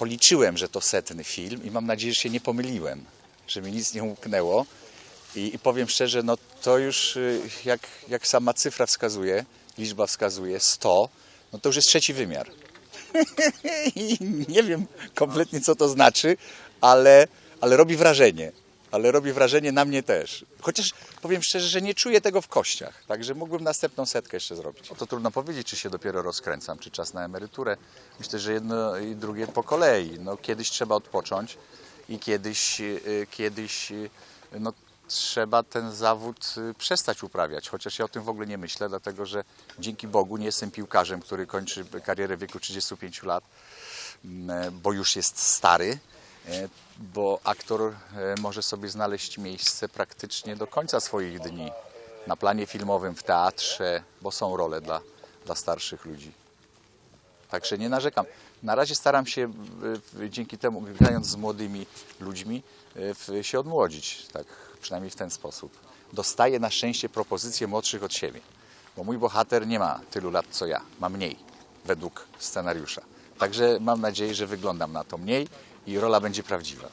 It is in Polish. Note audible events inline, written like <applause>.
policzyłem, że to setny film i mam nadzieję, że się nie pomyliłem, że mi nic nie umknęło. I, i powiem szczerze, no to już y, jak, jak sama cyfra wskazuje, liczba wskazuje 100, no to już jest trzeci wymiar. <laughs> I nie wiem kompletnie co to znaczy, ale, ale robi wrażenie. Ale robi wrażenie na mnie też. Chociaż powiem szczerze, że nie czuję tego w kościach. Także mógłbym następną setkę jeszcze zrobić. To trudno powiedzieć, czy się dopiero rozkręcam, czy czas na emeryturę. Myślę, że jedno i drugie po kolei. No, kiedyś trzeba odpocząć i kiedyś, y, kiedyś y, no, trzeba ten zawód y, przestać uprawiać. Chociaż ja o tym w ogóle nie myślę, dlatego że dzięki Bogu nie jestem piłkarzem, który kończy karierę w wieku 35 lat, mm, bo już jest stary. E, Bo aktor e, może sobie znaleźć miejsce praktycznie do końca swoich dni. Na planie filmowym, w teatrze, bo są role dla, dla starszych ludzi. Także nie narzekam. Na razie staram się dzięki temu, grając z młodymi ludźmi, e, się odmłodzić. Tak, przynajmniej w ten sposób. Dostaję na szczęście propozycje młodszych od siebie. Bo mój bohater nie ma tylu lat co ja. Ma mniej, według scenariusza. Także mam nadzieję, że wyglądam na to mniej i rola będzie prawdziwa.